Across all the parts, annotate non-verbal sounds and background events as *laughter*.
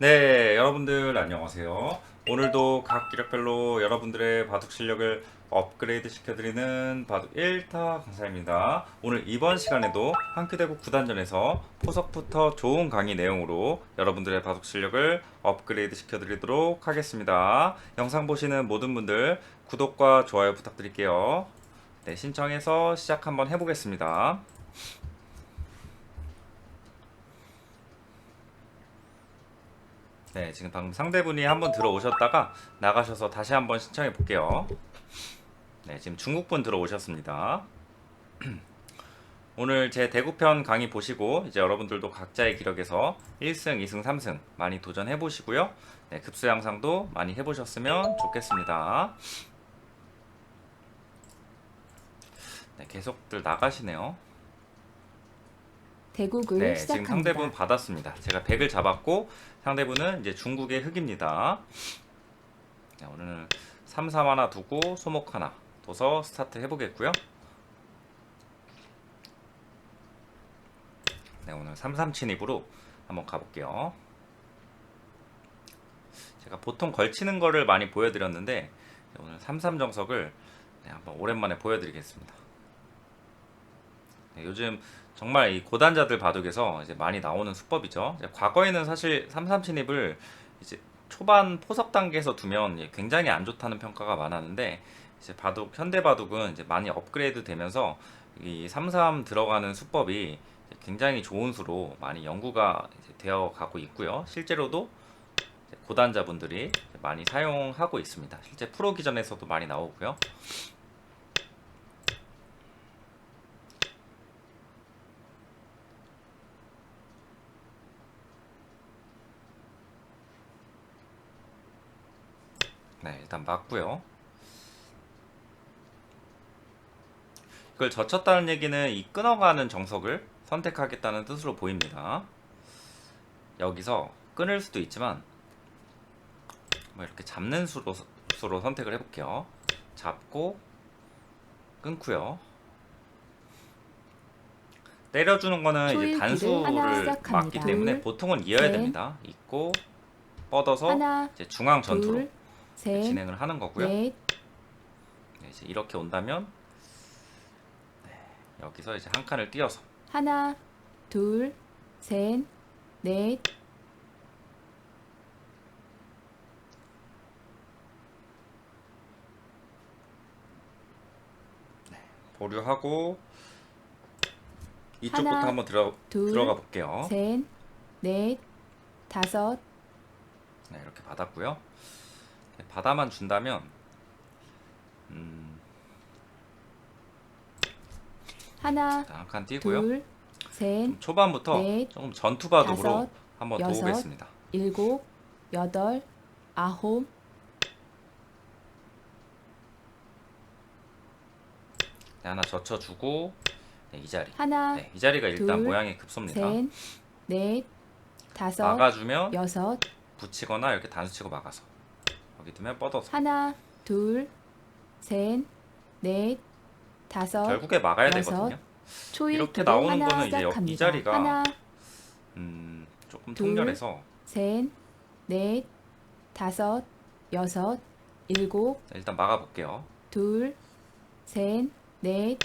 네, 여러분들 안녕하세요. 오늘도 각 기력별로 여러분들의 바둑 실력을 업그레이드 시켜드리는 바둑 1타 강사입니다. 오늘 이번 시간에도 한큐대구 구단전에서 포석부터 좋은 강의 내용으로 여러분들의 바둑 실력을 업그레이드 시켜드리도록 하겠습니다. 영상 보시는 모든 분들 구독과 좋아요 부탁드릴게요. 네, 신청해서 시작 한번 해보겠습니다. 네, 지금 방금 상대분이 한번 들어오셨다가 나가셔서 다시 한번 신청해 볼게요. 네, 지금 중국분 들어오셨습니다. *clears throat* 오늘 제 대구편 강의 보시고 이제 여러분들도 각자의 기록에서 1승, 2승, 3승 많이 도전해 보시고요. 네, 급수 양상도 많이 해 보셨으면 좋겠습니다. 네, 계속들 나가시네요. 대국을 네, 지금 시작합니다. 상대분 받았습니다. 제가 100을 잡았고 상대분은 이제 중국의 흑입니다. 네, 오늘은 3, 3 하나 두고 소목 하나 둬서 스타트 해보겠고요. 네, 오늘 3, 3 침입으로 한번 가볼게요. 제가 보통 걸치는 거를 많이 보여드렸는데 네, 오늘 3, 3 정석을 네, 한번 오랜만에 보여드리겠습니다. 네, 요즘 정말 이 고단자들 바둑에서 이제 많이 나오는 수법이죠. 과거에는 사실 3-3 침입을 이제 초반 포석 단계에서 두면 예, 굉장히 안 좋다는 평가가 많았는데 이제 바둑 현대 바둑은 이제 많이 업그레이드 되면서 이3-3 들어가는 수법이 굉장히 좋은 수로 많이 연구가 되어 가고 있고요. 실제로도 고단자분들이 많이 사용하고 있습니다. 실제 프로 기전에서도 많이 나오고요. 네, 일단 맞고요. 이걸 젖혔다는 얘기는 이 끊어가는 정석을 선택하겠다는 뜻으로 보입니다. 여기서 끊을 수도 있지만 뭐 이렇게 잡는 수로, 수로 선택을 해볼게요. 잡고 끊고요. 때려주는 거는 이제 단수를. 맞기 때문에 둘, 보통은 이어야 셋, 됩니다. 있고 뻗어서 하나, 이제 중앙 전투로 둘, 셋, 진행을 하는 거고요. 넷, 네, 이제 이렇게 온다면 네, 여기서 이제 한 칸을 띄어서 하나, 둘, 셋, 넷, 보류하고 이쪽부터 하나, 한번 들어 둘, 들어가 볼게요. 셋, 넷, 다섯, 네, 이렇게 받았고요. 네, 받아만 준다면 음, 하나, 한칸 띄고요. 둘, 셋, 좀 초반부터 넷, 조금 전투 바둑으로 다섯, 한번 여섯, 도우겠습니다. 일곱, 여덟, 아홉, 네, 하나 젖혀주고 네, 이 자리. 하나, 네, 이 자리가 일단 둘, 모양이 급섭니다. 셋, 넷, 다섯, 막아주면 여섯, 붙이거나 이렇게 단수치고 막아서 여기 두면 뻗어서 하나, 둘, 셋, 넷, 다섯, 결국에 막아야 여섯, 되거든요. 초일 이렇게 나오는 하나 거는 이제 이 시작합니다. 자리가 하나, 음, 조금 둘, 통렬해서 셋, 넷, 다섯, 여섯, 일곱, 네, 일단 막아볼게요. 둘, 셋, 넷,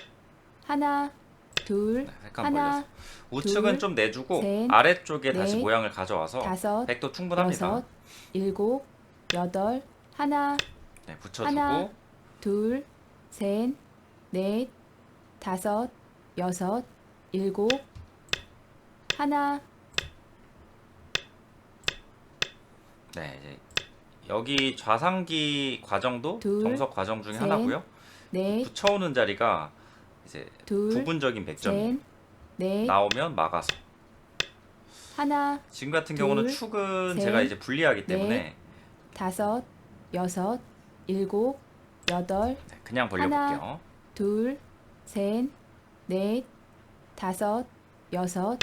하나, 둘, 네, 하나, 벌려서 우측은 둘, 좀 내주고 셋, 아래쪽에 다시 넷, 모양을 가져와서 다섯, 백도 충분합니다. 여섯, 일곱, 여덟, 하나, 네, 붙여주고. 하나, 둘, 셋, 넷, 다섯, 여섯, 일곱, 하나, 네, 이제 여기 좌상기 과정도 둘, 정석 과정 중에 셋, 하나고요. 넷, 붙여오는 자리가 이제 둘, 부분적인 100점이에요. 셋, 넷, 나오면 막아서. 하나, 지금 같은 경우는 둘, 축은 셋, 제가 이제 불리하기 때문에 다섯, 여섯, 일곱, 여덟, 네, 그냥 벌려볼게요. 둘, 셋, 넷, 다섯, 여섯,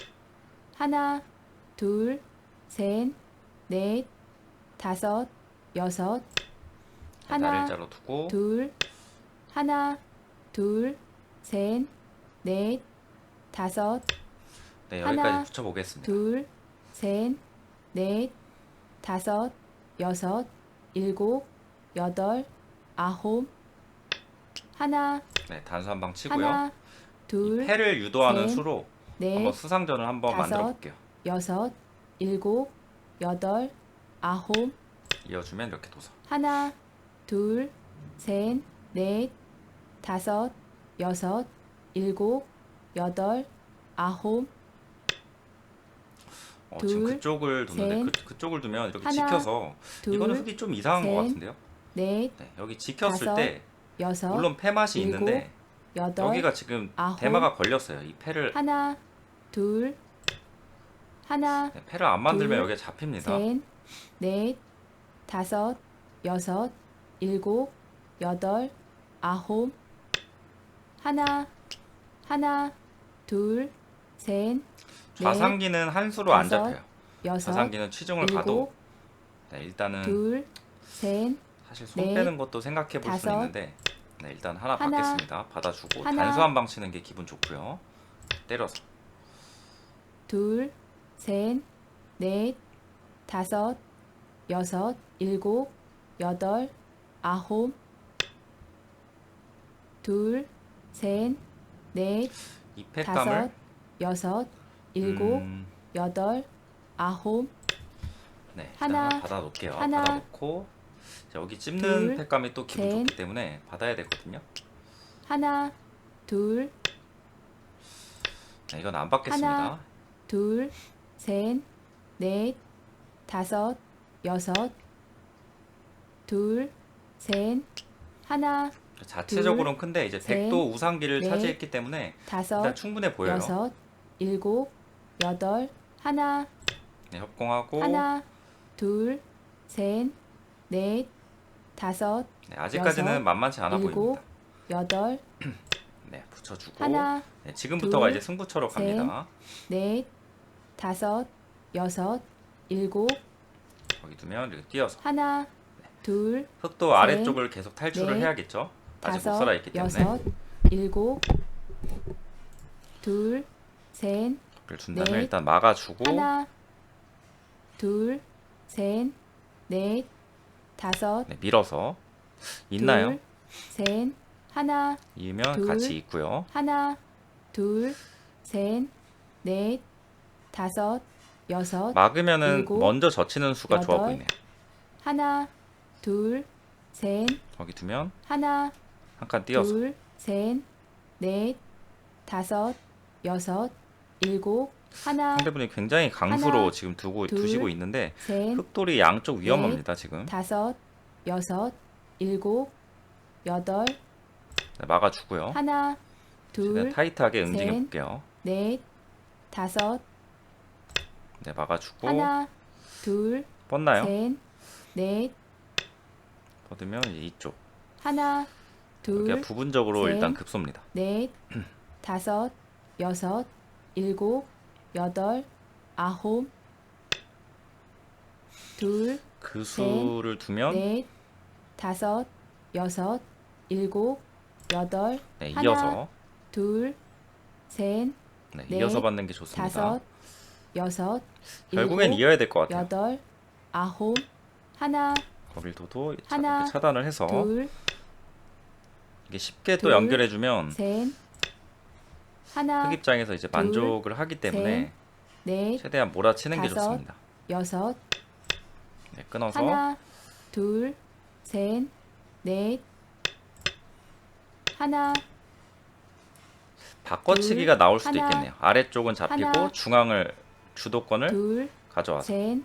하나, 둘, 셋, 넷, 다섯, 여섯, 하나, 나를자로 두고 둘, 하나, 둘, 셋, 넷, 다섯, 네, 여기까지 하나, 붙여보겠습니다. 둘, 셋, 넷, 다섯, 여섯, 일곱, 여덟, 아홉. 하나, 네, 단수 한 방 치고요. 하나, 이 둘, 패를 유도하는 셋, 수로 넷, 한번 수상전을 한번 다섯, 만들어 볼게요. 여섯, 일곱, 여덟, 아홉. 이어주면 이렇게 도서. 하나, 둘, 셋, 넷, 다섯, 여섯, 일곱, 여덟, 아홉. 어, 둘, 지금 그쪽을 두는데 셋, 그, 그쪽을 두면 이렇게 하나, 지켜서 이거는 둘, 흙이 좀 이상한 것 셋, 같은데요. 넷, 네, 여기 지켰을 다섯, 때 여섯, 물론 패 맛이 일곱, 있는데 여덟, 여기가 지금 아홉. 대마가 걸렸어요. 이 패를 하나, 둘, 하나, 네, 패를 안 만들면 둘, 여기에 잡힙니다. 셋, 넷, 다섯, 여섯, 일곱, 여덟, 아홉. 하나, 하나, 둘, 셋, 넷, 좌상기는 한 수로 안 다섯, 잡혀요. 여섯, 좌상기는 가도 일곱, 네, 일단은 둘, 셋, 사실 손 넷, 빼는 것도 생각해 볼 수 다섯, 있는데 네, 일단 하나, 하나, 받겠습니다. 받아주고 하나, 단수 한 방 치는 게 기분 좋고요. 때려서 둘, 셋, 넷, 다섯, 여섯, 일곱, 여덟, 아홉. 둘, 셋, 넷, 이 다섯, 패감을 여섯, 일곱, 음, 여덟, 아홉. 네, 일단 하나, 하나 받아 놓을게요. 하나, 받아 놓고 자, 여기 찝는 둘, 패감이 또 기분 셋. 좋기 때문에 받아야 되거든요. 하나, 둘, 네, 이건 안 받겠습니다. 하나, 둘, 셋, 넷, 다섯, 여섯. 둘, 셋, 하나, 자체적으로는 큰데 이제 셋, 백도 우상기를 넷, 차지했기 때문에 다섯, 일단 충분해 보여요. 여섯, 일곱, 여덟, 하나, 네, 협공하고. 하나, 둘, 셋, 넷, 다섯, 네, 아직까지는 여섯, 만만치 않아 일곱, 보입니다. 여덟, *clears throat* 네, 붙여주고. 하나, 네, 지금부터가 둘, 이제 승부처로 셋, 갑니다. 넷, 다섯, 여섯, 일곱, 거기 두면 이렇게 띄어서. 하나, 둘, 흙도 셋, 아래쪽을 계속 탈출을 넷, 해야겠죠. 아직 못 다섯, 살아있기 때문에. 여섯, 일곱, 둘, 셋, 를 준다면 넷, 일단 막아주고 하나, 둘, 셋, 넷, 다섯, 네, 밀어서 있나요? 둘, 셋, 하나, 이으면 둘, 같이 있고요. 하나, 둘, 셋, 넷, 다섯, 여섯, 막으면은 일곱, 먼저 젖히는 수가 좋아 여덟, 보이네요. 하나, 둘, 셋, 거기 두면 하나, 한 칸 띄어서 둘, 셋, 넷, 다섯, 여섯, 일곱, 하나, 상대분이 굉장히 강수로 하나, 지금 두고 둘, 두시고 있는데 셋, 흙돌이 양쪽 위험합니다 지금. 다섯, 여섯, 일곱, 여덟, 네, 막아주고요. 하나, 최대한 둘, 타이트하게 움직여 셋, 볼게요. 넷, 다섯, 네, 막아주고 하나, 둘, 뻗나요? 셋, 넷, 뻗으면 이제 이쪽. 하나, 여기가 둘, 부분적으로 셋, 일단 급소입니다. 넷, 다섯, 여섯, 일곱, 여덟, 아홉, 둘, 그 수를 두면? 넷, 다섯, 여섯, 일곱, 여덟, 네, 하나, 이어서. 둘, 셋, 네, 넷, 이어서 받는 게 좋습니다. 다섯, 여섯, 결국엔 일곱, 이어야 될 것 같아요. 여덟, 아홉, 하나, 거길 도도 차- 하나, 이렇게 차단을 해서 둘, 이게 쉽게 또 둘, 연결해 주면 셋, 하나, 흙 입장에서 이제 둘, 만족을 하기 때문에 넷, 최대한 몰아치는 게 다섯, 좋습니다. 여섯, 네, 끊어서 하나, 둘, 셋, 넷, 하나, 바꿔치기가 나올 수도 하나, 있겠네요. 아래쪽은 잡히고 하나, 중앙을 주도권을 둘, 가져와서 셋,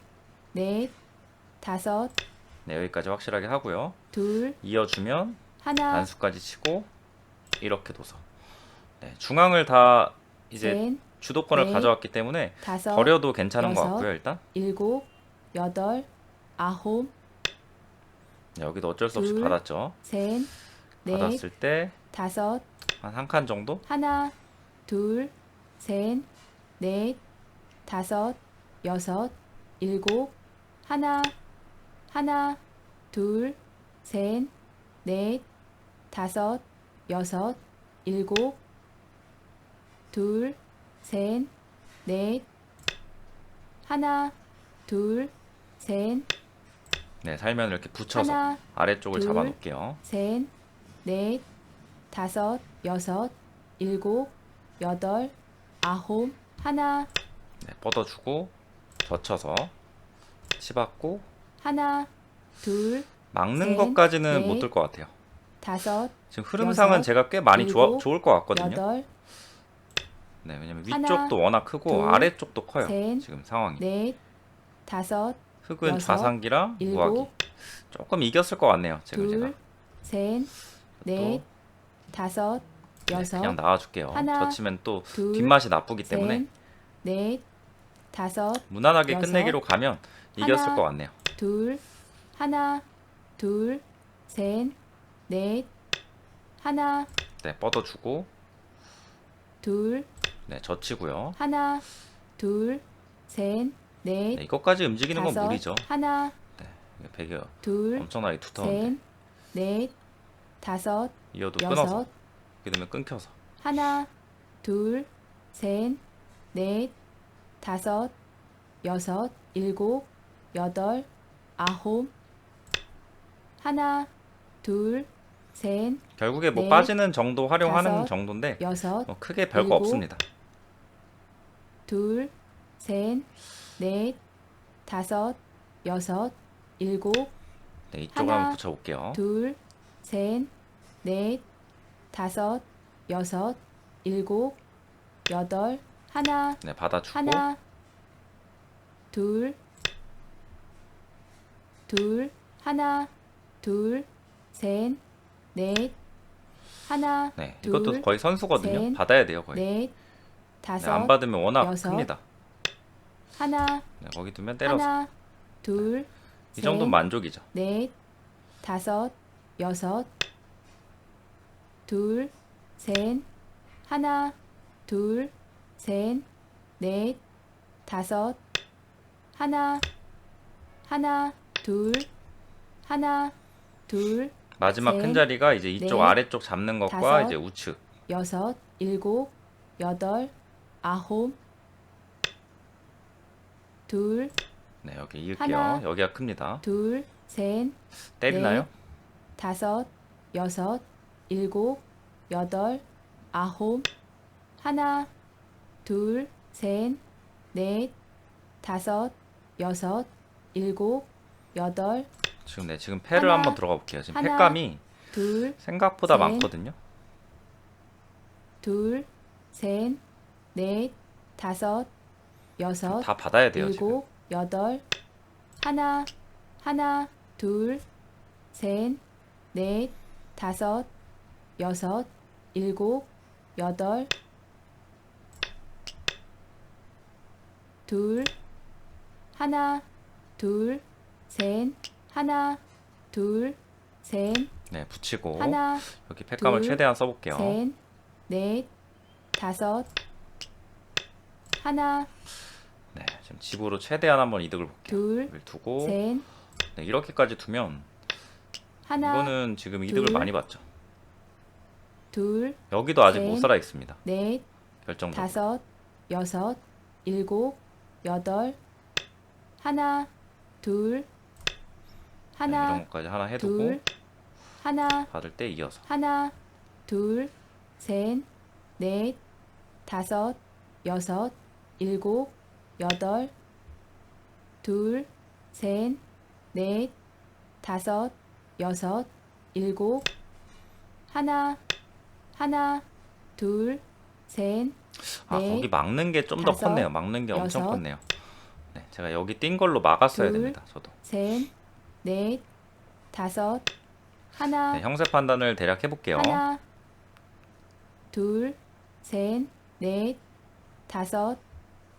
넷, 다섯, 네, 여기까지 확실하게 하고요. 둘, 이어주면 하나, 단수까지 치고 이렇게 둬서 네, 중앙을 다 이제 셋, 주도권을 넷, 가져왔기 때문에 다섯, 버려도 괜찮은 것 여섯, 같고요. 일단 일곱, 여덟, 아홉, 네, 여기도 어쩔 수 없이 둘, 받았죠. 셋, 넷, 받았을 때 다섯, 한한 칸 정도 하나, 둘, 셋, 넷, 다섯, 여섯, 일곱, 하나, 하나, 둘, 셋, 넷, 다섯, 여섯, 일곱, 둘, 셋, 넷, 하나, 둘, 셋, 네, 살면 이렇게 붙여서 하나, 아래쪽을 둘, 잡아 놓을게요. 셋, 넷, 다섯, 여섯, 일곱, 여덟, 아홉, 하나, 네, 뻗어주고 젖혀서 치받고 하나, 둘, 막는 셋, 것까지는 넷, 못 들 것 같아요. 다섯, 지금 흐름상은 여섯, 제가 꽤 많이 좋아, 일곱, 좋을 것 같거든요. 여덟, 네, 왜냐면 하나, 위쪽도 워낙 크고 둘, 아래쪽도 커요. 셋, 지금 상황이. 넷, 다섯, 흑은 여섯, 좌상기랑 무화기 일곱, 조금 이겼을 것 같네요. 지금 둘, 제가 셋, 넷, 다섯, 네, 여섯, 그냥 나와줄게요. 하나, 젖히면 또 둘, 뒷맛이 나쁘기 때문에 셋, 넷, 다섯, 무난하게 여섯, 끝내기로 가면 이겼을 하나, 것 같네요. 둘, 하나, 둘, 셋, 넷, 하나, 네, 뻗어주고 둘, 네, 젖히고요. 하나, 둘, 셋, 넷, 네, 이것까지 움직이는 건 다섯, 무리죠. 하나, 네, 배겨 둘, 엄청나게 두터운데 셋, 넷, 다섯, 이어도 끊어서 여섯, 이렇게 되면 끊겨서 하나, 둘, 셋, 넷, 다섯, 여섯, 일곱, 여덟, 아홉, 하나, 둘, 셋, 결국에 뭐 넷, 빠지는 정도 활용하는 다섯, 정도인데 여섯, 뭐 크게 별거 일곱, 없습니다. 둘, 셋, 넷, 다섯, 여섯, 일곱, 네, 하나, 한번 붙여볼게요. 둘, 셋, 넷, 다섯, 여섯, 일곱, 여덟, 하나, 네, 받아주고 하나, 둘, 둘, 하나, 둘, 셋, 넷, 하나, 네, 둘, 이것도 거의 선수거든요. 셋, 받아야 돼요, 거의. 넷, 네, 다섯, 안 받으면 워낙 여섯, 큽니다. 하나, 네, 거기 두면 때려서 하나, 둘, 이 정도 셋, 만족이죠. 넷, 다섯, 여섯, 둘, 셋, 하나, 둘, 셋, 넷, 다섯, 하나, 하나, 둘, 하나, 둘, 마지막 셋, 큰 자리가 이제 이쪽 넷, 아래쪽 잡는 것과 다섯, 이제 우측. 여섯, 일곱, 여덟, 아홉, 둘, 네, 여기 이을게요. 하나, 여기가 큽니다. 둘, 셋, 때리나요? 넷, 다섯, 여섯, 일곱, 여덟, 아홉, 하나, 둘, 셋, 넷, 다섯, 여섯, 일곱, 여덟, 지금 네, 지금 패를 하나, 한번 들어가 볼게요. 지금 하나, 패감이 둘, 생각보다 셋, 많거든요. 둘, 셋, 넷, 다섯, 여섯, 다 받아야 돼요, 지금. 일곱, 여덟, 하나, 하나, 둘, 셋, 넷, 다섯, 여섯, 일곱, 여덟, 둘, 하나, 둘, 셋, 하나, 둘, 셋, 네, 붙이고 하나, 여기 패감을 둘, 최대한 써볼게요. 셋, 넷, 다섯, 하나, 네, 지금 집으로 최대한 한번 이득을 볼게요. 둘, 여기를 두고 셋, 네, 이렇게까지 두면 하나, 이거는 지금 이득을 둘, 많이 봤죠. 둘, 여기도 아직 못 셋, 살아 있습니다. 넷, 결정적으로. 다섯, 여섯, 일곱, 여덟, 하나, 둘, 네, 하나, 이런 것까지 하나 해두고 둘, 하나, 받을 때 이어서. 하나, 둘, 셋, 넷, 다섯, 여섯, 일곱, 여덟, 둘, 셋, 넷, 다섯, 여섯, 일곱, 하나, 하나, 둘, 셋, 아 넷, 거기 막는 게 좀 더 다섯, 컸네요. 막는 게 엄청 여섯, 컸네요. 네, 제가 여기 뛴 걸로 막았어야 둘, 됩니다. 저도. 셋, 넷, 다섯, 하나, 네, 형세 판단을 대략 해볼게요. 하나, 둘, 셋, 넷, 다섯,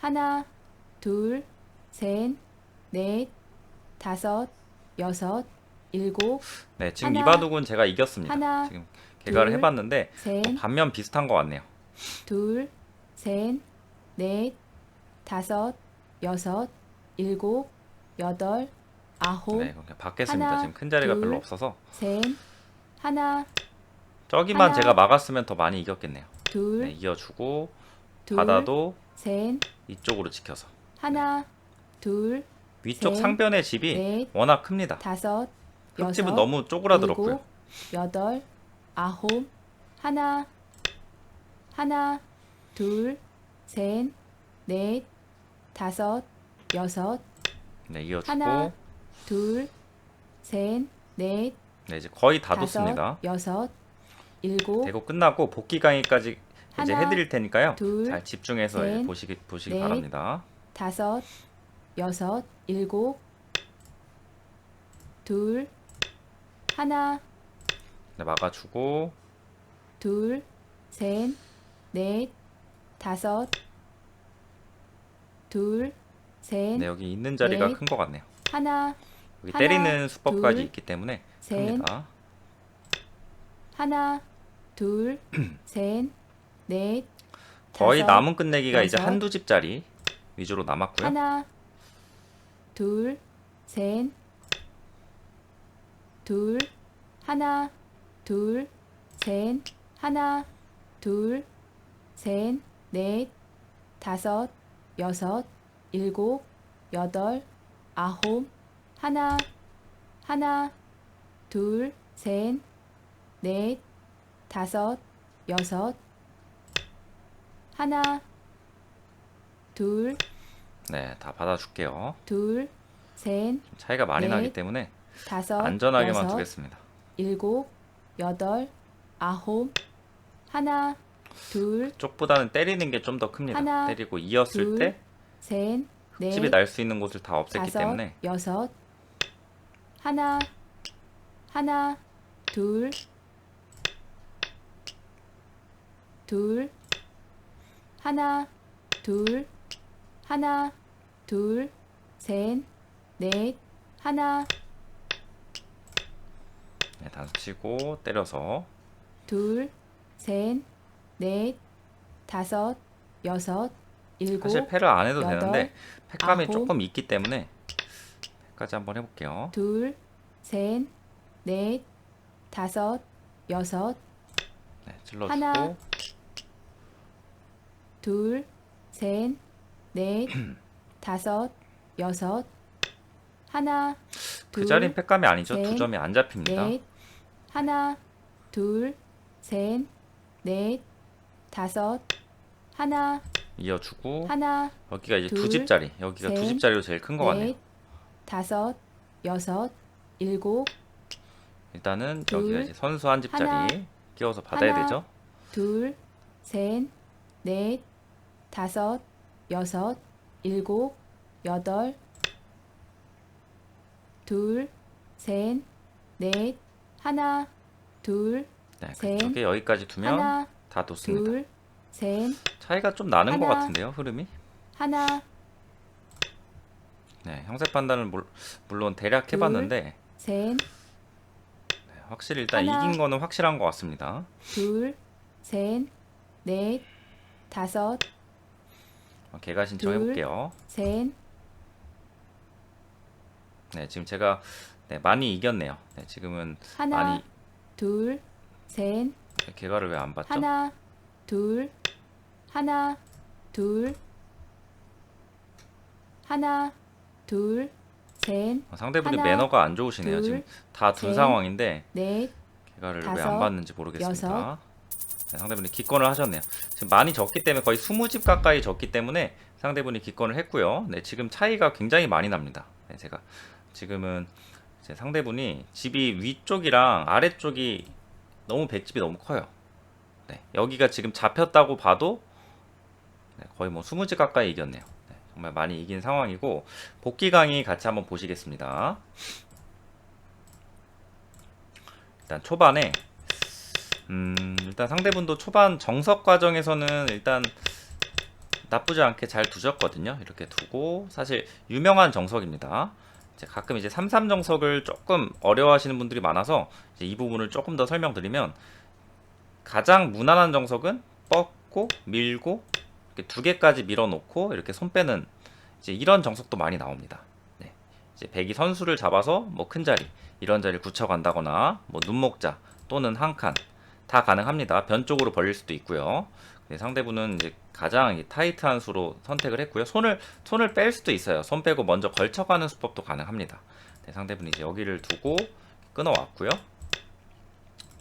하나, 둘, 셋, 넷, 다섯, 여섯, 일곱, 네, 지금 하나, 이바둑은 제가 이겼습니다. 하나, 지금 개가를 둘, 해봤는데 셋, 반면 비슷한 것 같네요. 둘, 셋, 넷, 다섯, 여섯, 일곱, 여덟, 아홉, 네, 그냥 받겠습니다. 하나, 지금 큰 자리가 둘, 별로 없어서 셋, 하나, 저기만 하나, 제가 막았으면 더 많이 이겼겠네요. 둘, 네, 이어주고 둘, 받아도 셋, 이쪽으로 지켜서 하나, 둘, 위쪽 셋, 상변의 집이 넷, 워낙 큽니다. 다섯, 흙집은 여섯, 너무 쪼그라들었고요. 일곱, 여덟, 아홉, 하나, 하나, 둘, 셋, 넷, 다섯, 여섯, 네, 이어주고 하나, 둘, 셋, 넷, 네, 이제 거의 다 다섯, 뒀습니다. 여섯, 일곱, 대고 끝나고 복귀 강의까지 이제 하나, 해드릴 테니까요. 둘, 잘 집중해서 셋, 보시기 보시기 넷, 바랍니다. 다섯, 여섯, 일곱, 둘, 하나, 네, 막아주고 둘, 셋, 넷, 다섯, 둘, 셋, 네, 여기 있는 자리가 넷, 큰 것 같네요. 하나, 여기 하나, 때리는 수법까지 둘, 있기 때문에 셋, 큽니다. 하나, 둘, *clears throat* 셋, 넷, 거의 다섯, 남은 끝내기가 이제 여섯, 한두 집짜리 위주로 남았고요. 하나, 둘, 셋, 둘, 하나, 둘, 셋, 하나, 둘, 셋, 넷, 다섯, 여섯, 일곱, 여덟, 아홉, 하나, 하나, 둘, 셋, 넷, 다섯, 여섯, 하나, 둘, 네, 다 받아줄게요. 둘, 셋, 좀 차이가 많이 넷, 나기 때문에 다섯, 안전하게만 여섯, 두겠습니다. 일곱, 여덟, 아홉, 하나, 둘, 쪽보다는 때리는 게 좀 더 큽니다. 하나, 때리고 이었을 둘, 때 셋, 넷, 집이 날 수 있는 곳을 다 없앴기 다섯, 때문에 여섯, 하나, 하나, 둘, 둘, 하나, 둘, 하나, 둘, 셋, 넷, 하나, 네, 단수 치고 때려서. 둘, 셋, 넷, 다섯, 여섯, 일곱, 사실 패를 안 해도 여덟, 되는데 패감이 아홉, 조금 있기 때문에 패까지 한번 해볼게요. 둘, 셋, 넷, 다섯, 여섯, 네, 찔러주고 하나, 둘, 셋, 넷, *clears throat* 다섯, 여섯, 하나, 그 둘, 자리는 패감이 아니죠. 두 셋, 점이 안 잡힙니다. 넷, 하나, 둘, 셋, 넷, 다섯, 하나, 이어주고 하나, 여기가 이제 두 둘, 집짜리 여기가 두 셋, 집짜리로 제일 큰것 같네요. 넷, 다섯, 여섯, 일곱, 일단은 둘, 여기가 이제 선수 한 집짜리 하나, 끼워서 받아야 하나, 되죠. 둘, 셋, 넷, 다섯, 여섯, 일곱, 여덟, 둘, 셋, 넷, 하나, 둘, 네, 셋, 그쪽에 여기까지 두면 하나, 다 뒀습니다. 둘, 셋, 차이가 좀 나는 것 하나, 같은데요, 흐름이. 하나, 네, 형세 판단을 물, 물론 대략 해봤는데 셋, 네, 확실히 일단 하나, 이긴 거는 확실한 것 같습니다. 둘, 셋, 넷, 다섯, 어, 개가 둘, 신청 해볼게요. 셋, 네, 지금 제가 네, 많이 이겼네요. 네, 지금은 하나, 많이 둘, 셋, 네, 개가를 왜안 받죠? 하나, 둘, 하나, 둘, 하나, 둘, 셋, 어, 상대분이 하나, 매너가 안 좋으시네요. 둘, 지금 다 둔 셋, 상황인데 넷, 개가를 왜 다섯, 안 받는지 모르겠습니다. 여섯. 네, 상대분이 기권을 하셨네요. 지금 많이 졌기 때문에 거의 20집 가까이 졌기 때문에 상대분이 기권을 했고요. 네, 지금 차이가 굉장히 많이 납니다. 네, 제가 지금은 이제 상대분이 집이 위쪽이랑 아래쪽이 너무 백집이 너무 커요. 네, 여기가 지금 잡혔다고 봐도 네, 거의 뭐 20집 가까이 이겼네요. 네, 정말 많이 이긴 상황이고 복귀 강의 같이 한번 보시겠습니다. 일단 초반에 음, 일단 상대분도 초반 정석 과정에서는 일단 나쁘지 않게 잘 두셨거든요. 이렇게 두고 사실 유명한 정석입니다. 이제 가끔 이제 33 정석을 조금 어려워하시는 분들이 많아서 이 부분을 조금 더 설명드리면 가장 무난한 정석은 뻗고 밀고 이렇게 두 개까지 밀어놓고 이렇게 손 빼는 이제 이런 정석도 많이 나옵니다. 네. 이제 백이 선수를 잡아서 뭐 큰 자리 이런 자리를 굳혀간다거나 뭐 눈목자 또는 한 칸 다 가능합니다. 변 쪽으로 벌릴 수도 있고요. 네, 상대분은 이제 가장 이 타이트한 수로 선택을 했고요. 손을 손을 뺄 수도 있어요. 손 빼고 먼저 걸쳐가는 수법도 가능합니다. 네, 상대분이 이제 여기를 두고 끊어왔고요.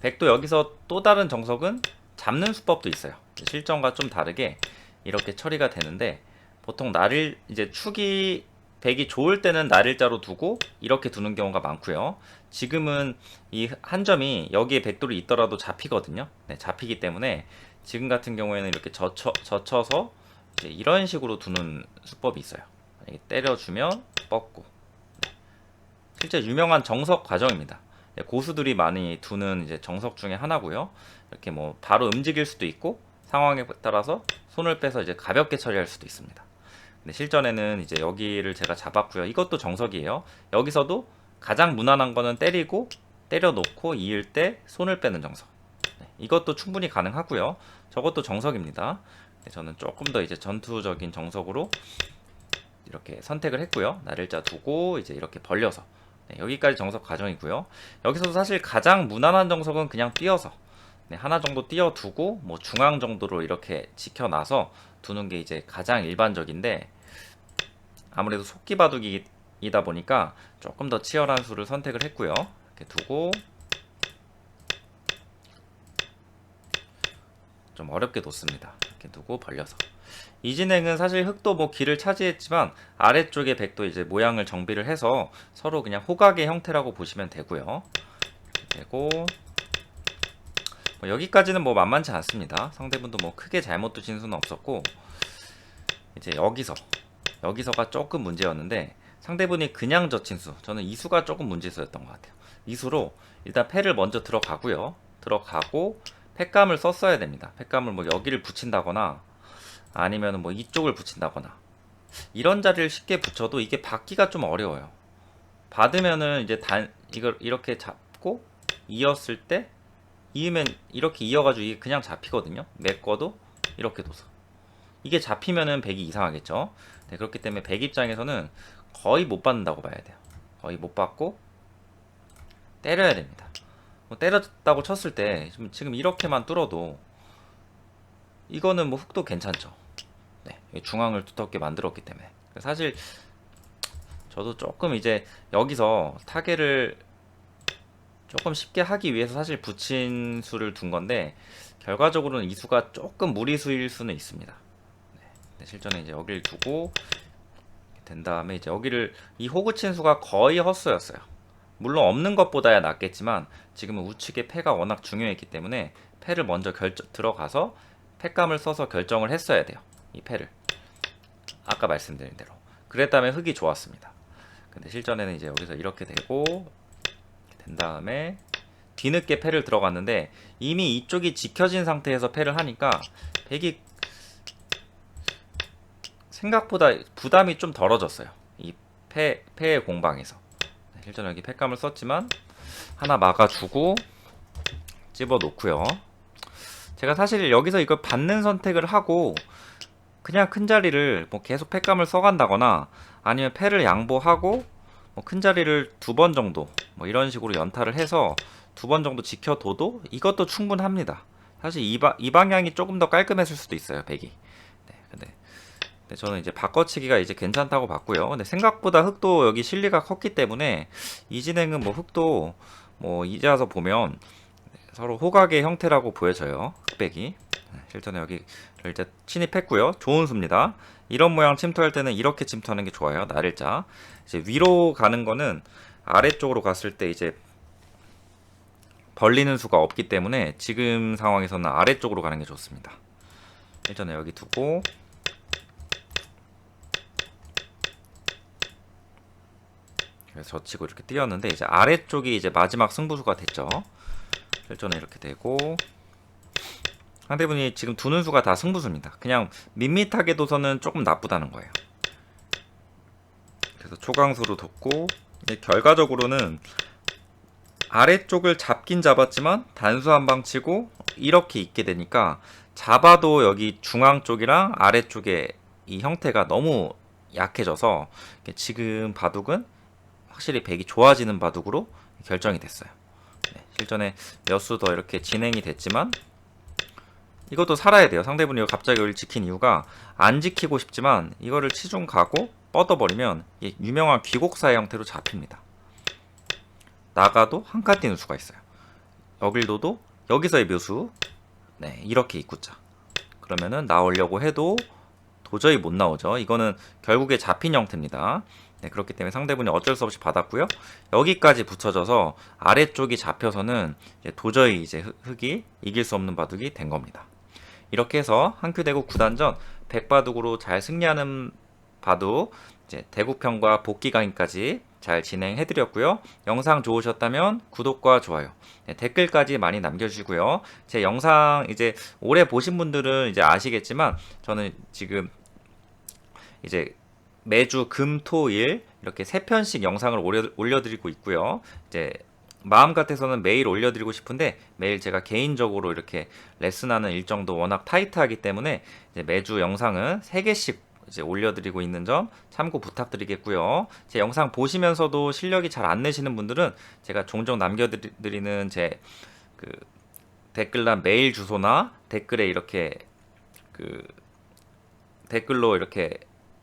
백도 여기서 또 다른 정석은 잡는 수법도 있어요. 실전과 좀 다르게 이렇게 처리가 되는데 보통 날일 이제 축이 백이 좋을 때는 날일자로 두고 이렇게 두는 경우가 많고요. 지금은 이 한 점이 여기에 백돌이 있더라도 잡히거든요. 네, 잡히기 때문에 지금 같은 경우에는 이렇게 젖혀, 젖혀서 이런 식으로 두는 수법이 있어요. 때려주면 뻗고 네. 실제 유명한 정석 과정입니다. 네, 고수들이 많이 두는 이제 정석 중에 하나고요. 이렇게 뭐 바로 움직일 수도 있고 상황에 따라서 손을 빼서 이제 가볍게 처리할 수도 있습니다. 근데 실전에는 이제 여기를 제가 잡았고요. 이것도 정석이에요. 여기서도 가장 무난한 거는 때리고 때려 놓고 이을 때 손을 빼는 정석. 네, 이것도 충분히 가능하고요. 저것도 정석입니다. 네, 저는 조금 더 이제 전투적인 정석으로 이렇게 선택을 했고요. 날일자 두고 이제 이렇게 벌려서 네, 여기까지 정석 과정이고요. 여기서도 사실 가장 무난한 정석은 그냥 띄어서 네, 하나 정도 띄어 두고 뭐 중앙 정도로 이렇게 지켜놔서 두는 게 이제 가장 일반적인데 아무래도 속기 바둑이다 보니까 조금 더 치열한 수를 선택을 했고요. 이렇게 두고 좀 어렵게 뒀습니다. 이렇게 두고 벌려서 이 진행은 사실 흑도 뭐 길을 차지했지만 아래쪽에 백도 이제 모양을 정비를 해서 서로 그냥 호각의 형태라고 보시면 되고요. 되고 뭐 여기까지는 뭐 만만치 않습니다. 상대분도 뭐 크게 잘못 두신 수는 없었고 이제 여기서 여기서가 조금 문제였는데 상대분이 그냥 젖힌 수 저는 이 수가 조금 문제였던 것 같아요. 이 수로 일단 패를 먼저 들어가고요. 들어가고 팩감을 썼어야 됩니다. 팩감을 뭐 여기를 붙인다거나 아니면 뭐 이쪽을 붙인다거나 이런 자리를 쉽게 붙여도 이게 받기가 좀 어려워요. 받으면은 이제 단 이걸 이렇게 잡고 이었을 때 이으면 이렇게 이어가지고 이게 그냥 잡히거든요. 메꿔도 이렇게 둬서 이게 잡히면은 백이 이상하겠죠. 네, 그렇기 때문에 백 입장에서는 거의 못 받는다고 봐야 돼요. 거의 못 받고 때려야 됩니다. 뭐 때렸다고 쳤을 때 지금- 이렇게만 뚫어도 이거는 뭐 훅도 괜찮죠. 네, 중앙을 두텁게 만들었기 때문에 사실 저도 조금 이제 여기서 타겟을 조금 쉽게 하기 위해서 사실 붙인 수를 둔 건데 결과적으로는 이 수가 조금 무리수일 수는 있습니다. 네, 실전에 이제 여기를 두고 된 다음에 이제 여기를 이 호구 친 수가 거의 헛수였어요. 물론 없는 것보다야 낫겠지만 지금은 우측의 패가 워낙 중요했기 때문에 패를 먼저 결정 들어가서 패감을 써서 결정을 했어야 돼요. 이 패를 아까 말씀드린 대로 그랬다면 흙이 좋았습니다. 근데 실전에는 이제 여기서 이렇게 되고 된 다음에 뒤늦게 패를 들어갔는데 이미 이쪽이 지켜진 상태에서 패를 하니까 백이 생각보다 부담이 좀 덜어졌어요. 이 패, 패의 공방에서. 네, 실전 여기 패감을 썼지만 하나 막아주고 집어 놓고요. 제가 사실 여기서 이걸 받는 선택을 하고 그냥 큰 자리를 뭐 계속 패감을 써간다거나 아니면 패를 양보하고 뭐 큰 자리를 두 번 정도 뭐 이런 식으로 연타를 해서 두 번 정도 지켜둬도 이것도 충분합니다. 사실 이, 바, 이 방향이 조금 더 깔끔했을 수도 있어요, 백이. 네, 저는 이제 바꿔치기가 이제 괜찮다고 봤고요. 근데 생각보다 흑도 여기 실리가 컸기 때문에 이 진행은 뭐 흑도 뭐 이제 와서 보면 서로 호각의 형태라고 보여져요. 흑백이. 네, 실전에 여기를 이제 침입했고요. 좋은 수입니다. 이런 모양 침투할 때는 이렇게 침투하는 게 좋아요. 날일자. 이제 위로 가는 거는 아래쪽으로 갔을 때 이제 벌리는 수가 없기 때문에 지금 상황에서는 아래쪽으로 가는 게 좋습니다. 일전에 여기 두고 그래서 젖히고 이렇게 띄었는데 이제 아래쪽이 이제 마지막 승부수가 됐죠. 일전에 이렇게 되고 상대분이 지금 두는 수가 다 승부수입니다. 그냥 밋밋하게 둬서는 조금 나쁘다는 거예요. 그래서 초강수로 뒀고 결과적으로는 아래쪽을 잡긴 잡았지만 단수 한 방 치고 이렇게 있게 되니까 잡아도 여기 중앙 쪽이랑 아래쪽에 이 형태가 너무 약해져서 지금 바둑은 확실히 백이 좋아지는 바둑으로 결정이 됐어요. 네, 실전에 몇 수 더 이렇게 진행이 됐지만 이것도 살아야 돼요. 상대분이 갑자기 여기를 지킨 이유가 안 지키고 싶지만 이거를 치중 가고 뻗어버리면 이 유명한 귀곡사의 형태로 잡힙니다. 나가도 한 칸 뛰는 수가 있어요. 여길 둬도 여기서의 묘수 네 이렇게 입구자 그러면은 나오려고 해도 도저히 못 나오죠. 이거는 결국에 잡힌 형태입니다. 네, 그렇기 때문에 상대분이 어쩔 수 없이 받았고요. 여기까지 붙여져서 아래쪽이 잡혀서는 이제 도저히 이제 흑- 흑이 이길 수 없는 바둑이 된 겁니다. 이렇게 해서 한큐 대구 구단전 백바둑으로 잘 승리하는 바둑 이제 대구편과 복귀 강의까지 잘 진행해 드렸고요. 영상 좋으셨다면 구독과 좋아요, 네, 댓글까지 많이 남겨 주시고요. 제 영상 이제 오래 보신 분들은 이제 아시겠지만 저는 지금 이제 매주 금, 토, 일 이렇게 세 편씩 영상을 올려, 올려 드리고 있고요. 이제 마음 같아서는 매일 올려드리고 싶은데 매일 제가 개인적으로 이렇게 레슨하는 일정도 워낙 타이트하기 때문에 매주 영상은 세 개씩 이제 올려드리고 있는 점 참고 부탁드리겠고요. 제 영상 보시면서도 실력이 잘 안 내시는 분들은 제가 종종 남겨드리는 제 그 댓글란 메일 주소나 댓글에 이렇게 그 댓글로 이렇게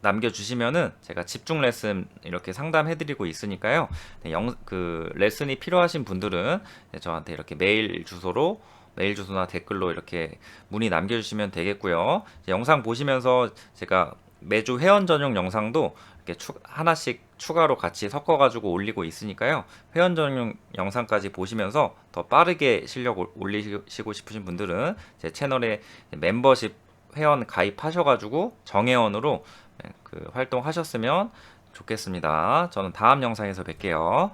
남겨주시면은 제가 집중 레슨 이렇게 상담해드리고 있으니까요. 네, 영, 그 레슨이 필요하신 분들은 네, 저한테 이렇게 메일 주소로 메일 주소나 댓글로 이렇게 문의 남겨주시면 되겠고요. 영상 보시면서 제가 매주 회원 전용 영상도 이렇게 추, 하나씩 추가로 같이 섞어가지고 올리고 있으니까요. 회원 전용 영상까지 보시면서 더 빠르게 실력 올- 올리시고 싶으신 분들은 제 채널에 멤버십 회원 가입하셔가지고 정회원으로 네, 그 활동하셨으면 좋겠습니다. 저는 다음 영상에서 뵐게요.